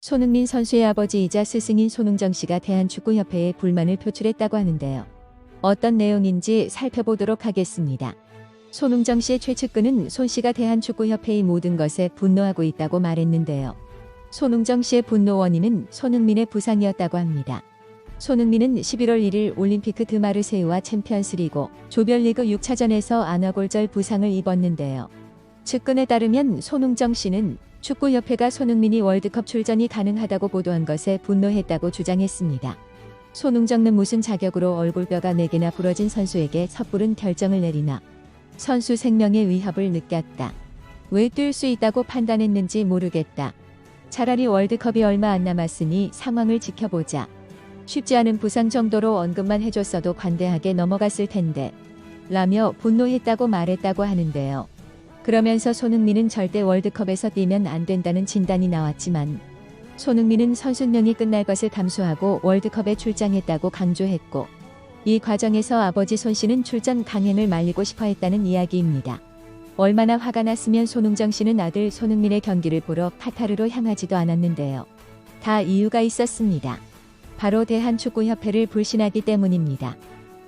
손흥민 선수의 아버지이자 스승인 손흥정 씨가 대한축구협회에 불만을 표출했다고 하는데요. 어떤 내용인지 살펴보도록 하겠습니다. 손흥정 씨의 최측근은 손 씨가 대한축구협회의 모든 것에 분노하고 있다고 말했는데요. 손흥정 씨의 분노 원인은 손흥민의 부상이었다고 합니다. 손흥민은 11월 1일 올림피크 드마르세유와 챔피언스리그 조별리그 6차전에서 안아골절 부상을 입었는데요. 측근에 따르면 손흥정 씨는 축구협회가 손흥민이 월드컵 출전이 가능하다고 보도한 것에 분노했다고 주장했습니다. 손흥정는 무슨 자격으로 얼굴뼈가 4개나 부러진 선수에게 섣부른 결정을 내리나 선수 생명의 위협을 느꼈다. 왜 뛸 수 있다고 판단했는지 모르겠다. 차라리 월드컵이 얼마 안 남았으니 상황을 지켜보자. 쉽지 않은 부상 정도로 언급만 해줬어도 관대하게 넘어갔을 텐데. 라며 분노했다고 말했다고 하는데요. 그러면서 손흥민은 절대 월드컵에서 뛰면 안 된다는 진단이 나왔지만 손흥민은 선수명이 끝날 것을 감수하고 월드컵에 출장했다고 강조했고 이 과정에서 아버지 손 씨는 출전 강행을 말리고 싶어 했다는 이야기입니다. 얼마나 화가 났으면 손흥정 씨는 아들 손흥민의 경기를 보러 카타르로 향하지도 않았는데요. 다 이유가 있었습니다. 바로 대한축구협회를 불신하기 때문입니다.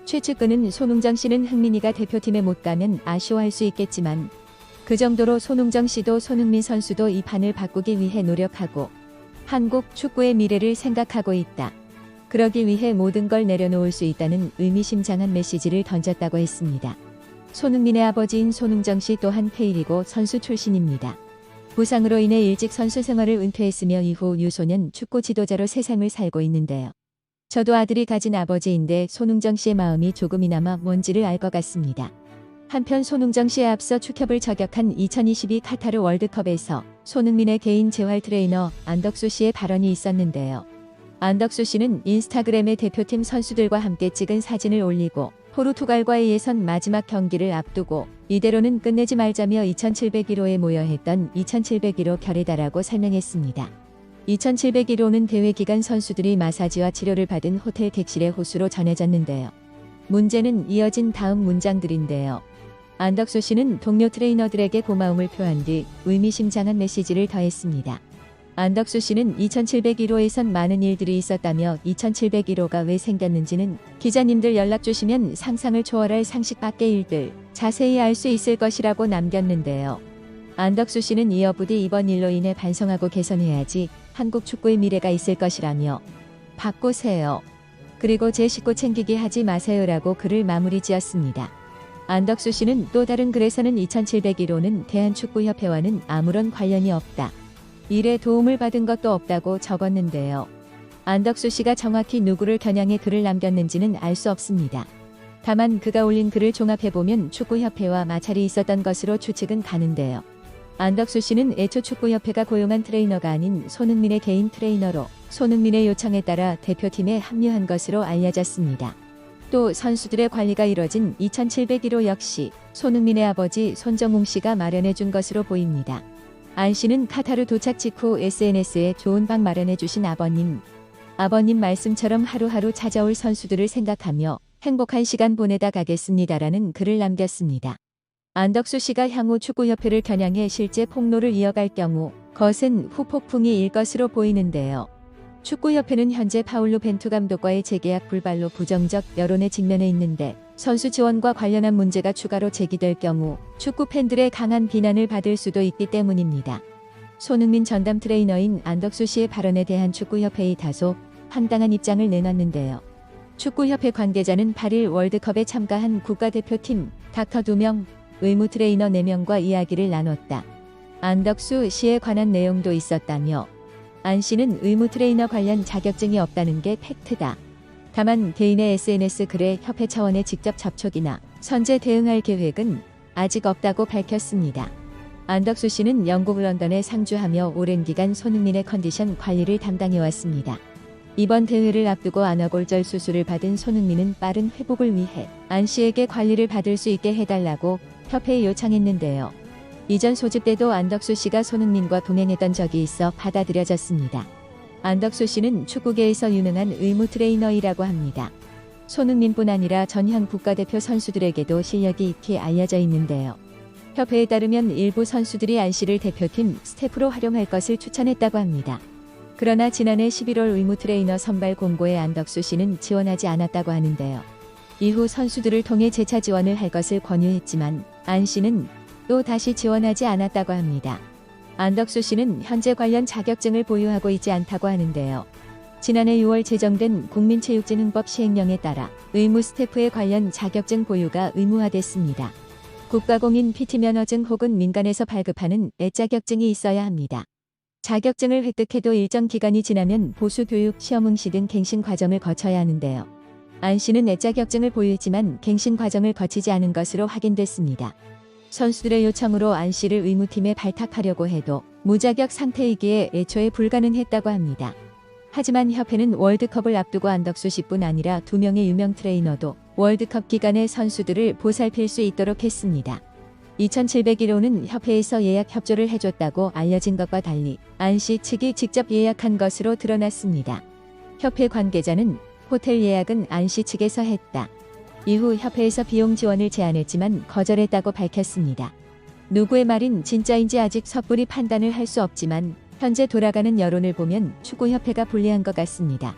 최측근은 손흥정 씨는 흥민이가 대표팀에 못 가면 아쉬워할 수 있겠지만 그 정도로 손흥정 씨도 손흥민 선수도 이 판을 바꾸기 위해 노력하고 한국 축구의 미래를 생각하고 있다. 그러기 위해 모든 걸 내려놓을 수 있다는 의미심장한 메시지를 던졌다고 했습니다. 손흥민의 아버지인 손흥정 씨 또한 페일이고 선수 출신입니다. 부상으로 인해 일찍 선수 생활을 은퇴했으며 이후 유소년 축구 지도자로 세상을 살고 있는데요. 저도 아들이 가진 아버지인데 손흥정 씨의 마음이 조금이나마 뭔지를 알 것 같습니다. 한편 손흥정 씨에 앞서 축협을 저격한 2022 카타르 월드컵에서 손흥민의 개인 재활 트레이너 안덕수 씨의 발언이 있었는데요. 안덕수 씨는 인스타그램에 대표팀 선수들과 함께 찍은 사진을 올리고 포르투갈과의 예선 마지막 경기를 앞두고 이대로는 끝내지 말자며 2701호에 모여 했던 2701호 결의다라고 설명했습니다. 2701호는 대회 기간 선수들이 마사지와 치료를 받은 호텔 객실의 호수로 전해졌는데요. 문제는 이어진 다음 문장들인데요. 안덕수 씨는 동료 트레이너들에게 고마움을 표한 뒤 의미심장한 메시지를 더했습니다. 안덕수 씨는 2701호에선 많은 일들이 있었다며 2701호가 왜 생겼는지는 기자님들 연락 주시면 상상을 초월할 상식 밖의 일들 자세히 알 수 있을 것이라고 남겼는데요. 안덕수 씨는 이어 부디 이번 일로 인해 반성하고 개선해야지 한국 축구의 미래가 있을 것이라며 바꾸세요. 그리고 제 식구 챙기기 하지 마세요라고 글을 마무리 지었습니다. 안덕수 씨는 또 다른 글에서는 2701호는 대한축구협회와는 아무런 관련이 없다. 일에 도움을 받은 것도 없다고 적었는데요. 안덕수 씨가 정확히 누구를 겨냥해 글을 남겼는지는 알 수 없습니다. 다만 그가 올린 글을 종합해보면 축구협회와 마찰이 있었던 것으로 추측은 가는데요. 안덕수 씨는 애초 축구협회가 고용한 트레이너가 아닌 손흥민의 개인 트레이너로 손흥민의 요청에 따라 대표팀에 합류한 것으로 알려졌습니다. 또 선수들의 관리가 이뤄진 2701호 역시 손흥민의 아버지 손정웅 씨가 마련해 준 것으로 보입니다. 안 씨는 카타르 도착 직후 SNS에 좋은 방 마련해 주신 아버님. 아버님 말씀처럼 하루하루 찾아올 선수들을 생각하며 행복한 시간 보내다 가겠습니다라는 글을 남겼습니다. 안덕수 씨가 향후 축구협회를 겨냥해 실제 폭로를 이어갈 경우 거센 후폭풍이 일 것으로 보이는데요. 축구협회는 현재 파울루 벤투 감독과의 재계약 불발로 부정적 여론에 직면해 있는데 선수 지원과 관련한 문제가 추가로 제기될 경우 축구 팬들의 강한 비난을 받을 수도 있기 때문입니다. 손흥민 전담 트레이너인 안덕수 씨의 발언에 대한 축구협회의 다소 황당한 입장을 내놨는데요. 축구협회 관계자는 8일 월드컵에 참가한 국가대표팀 닥터 2명, 의무 트레이너 4명과 이야기를 나눴다. 안덕수 씨에 관한 내용도 있었다며 안 씨는 의무 트레이너 관련 자격증이 없다는 게 팩트다. 다만 개인의 SNS 글에 협회 차원의 직접 접촉이나 선제 대응할 계획은 아직 없다고 밝혔습니다. 안덕수 씨는 영국 런던에 상주하며 오랜 기간 손흥민의 컨디션 관리를 담당해왔습니다. 이번 대회를 앞두고 안아골절 수술을 받은 손흥민은 빠른 회복을 위해 안 씨에게 관리를 받을 수 있게 해달라고 협회에 요청했는데요. 이전 소집 때도 안덕수 씨가 손흥민과 동행했던 적이 있어 받아들여졌습니다. 안덕수 씨는 축구계에서 유명한 의무 트레이너이라고 합니다. 손흥민뿐 아니라 전현 국가대표 선수들에게도 실력이 익히 알려져 있는데요. 협회에 따르면 일부 선수들이 안 씨를 대표팀 스태프로 활용할 것을 추천했다고 합니다. 그러나 지난해 11월 의무 트레이너 선발 공고에 안덕수 씨는 지원하지 않았다고 하는데요. 이후 선수들을 통해 재차 지원을 할 것을 권유했지만 안 씨는 또 다시 지원하지 않았다고 합니다. 안덕수 씨는 현재 관련 자격증을 보유하고 있지 않다고 하는데요. 지난해 6월 제정된 국민체육진흥법 시행령에 따라 의무 스태프에 관련 자격증 보유가 의무화됐습니다. 국가공인 PT 면허증 혹은 민간에서 발급하는 애자격증이 있어야 합니다. 자격증을 획득해도 일정 기간이 지나면 보수 교육, 시험 응시 등 갱신 과정을 거쳐야 하는데요. 안 씨는 애자격증을 보유했지만 갱신 과정을 거치지 않은 것으로 확인됐습니다. 선수들의 요청으로 안 씨를 의무팀에 발탁하려고 해도 무자격 상태이기에 애초에 불가능했다고 합니다. 하지만 협회는 월드컵을 앞두고 안덕수 씨뿐 아니라 두 명의 유명 트레이너도 월드컵 기간에 선수들을 보살필 수 있도록 했습니다. 2701호는 협회에서 예약 협조를 해줬다고 알려진 것과 달리 안 씨 측이 직접 예약한 것으로 드러났습니다. 협회 관계자는 호텔 예약은 안 씨 측에서 했다. 이후 협회에서 비용 지원을 제안했지만 거절했다고 밝혔습니다. 누구의 말인 진짜인지 아직 섣불리 판단을 할 수 없지만 현재 돌아가는 여론을 보면 축구협회가 불리한 것 같습니다.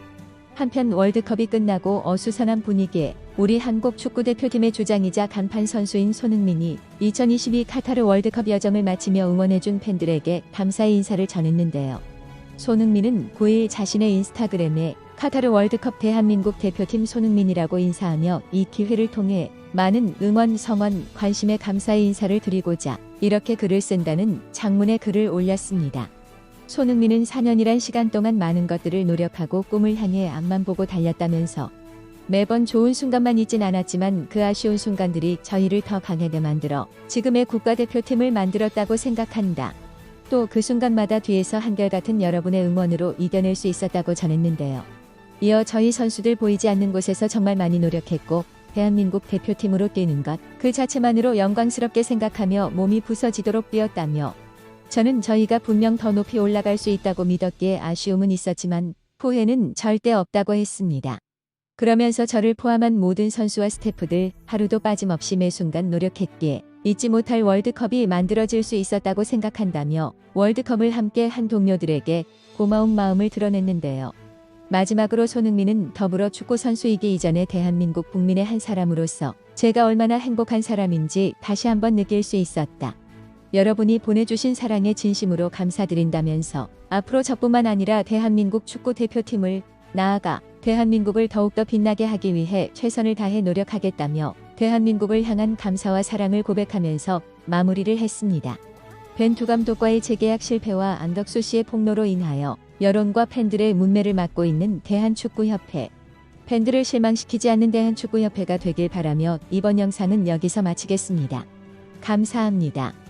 한편 월드컵이 끝나고 어수선한 분위기에 우리 한국 축구대표팀의 주장이자 간판 선수인 손흥민이 2022 카타르 월드컵 여정을 마치며 응원해준 팬들에게 감사의 인사를 전했는데요. 손흥민은 9일 자신의 인스타그램에 카타르 월드컵 대한민국 대표팀 손흥민이라고 인사하며 이 기회를 통해 많은 응원, 성원, 관심에 감사의 인사를 드리고자 이렇게 글을 쓴다는 장문의 글을 올렸습니다. 손흥민은 4년이란 시간 동안 많은 것들을 노력하고 꿈을 향해 앞만 보고 달렸다면서 매번 좋은 순간만 있진 않았지만 그 아쉬운 순간들이 저희를 더 강하게 만들어 지금의 국가대표팀을 만들었다고 생각한다. 또 그 순간마다 뒤에서 한결같은 여러분의 응원으로 이겨낼 수 있었다고 전했는데요. 이어 저희 선수들 보이지 않는 곳에서 정말 많이 노력했고 대한민국 대표팀으로 뛰는 것 그 자체만으로 영광스럽게 생각하며 몸이 부서지도록 뛰었다며 저는 저희가 분명 더 높이 올라갈 수 있다고 믿었기에 아쉬움은 있었지만 후회는 절대 없다고 했습니다. 그러면서 저를 포함한 모든 선수와 스태프들 하루도 빠짐없이 매 순간 노력했기에 잊지 못할 월드컵이 만들어질 수 있었다고 생각한다며 월드컵을 함께 한 동료들에게 고마운 마음을 드러냈는데요. 마지막으로 손흥민은 더불어 축구 선수이기 이전에 대한민국 국민의 한 사람으로서 제가 얼마나 행복한 사람인지 다시 한번 느낄 수 있었다. 여러분이 보내주신 사랑에 진심으로 감사드린다면서 앞으로 저뿐만 아니라 대한민국 축구 대표팀을 나아가 대한민국을 더욱더 빛나게 하기 위해 최선을 다해 노력하겠다며 대한민국을 향한 감사와 사랑을 고백하면서 마무리를 했습니다. 벤투 감독과의 재계약 실패와 안덕수 씨의 폭로로 인하여 여론과 팬들의 문매를 맡고 있는 대한축구협회. 팬들을 실망시키지 않는 대한축구협회가 되길 바라며 이번 영상은 여기서 마치겠습니다. 감사합니다.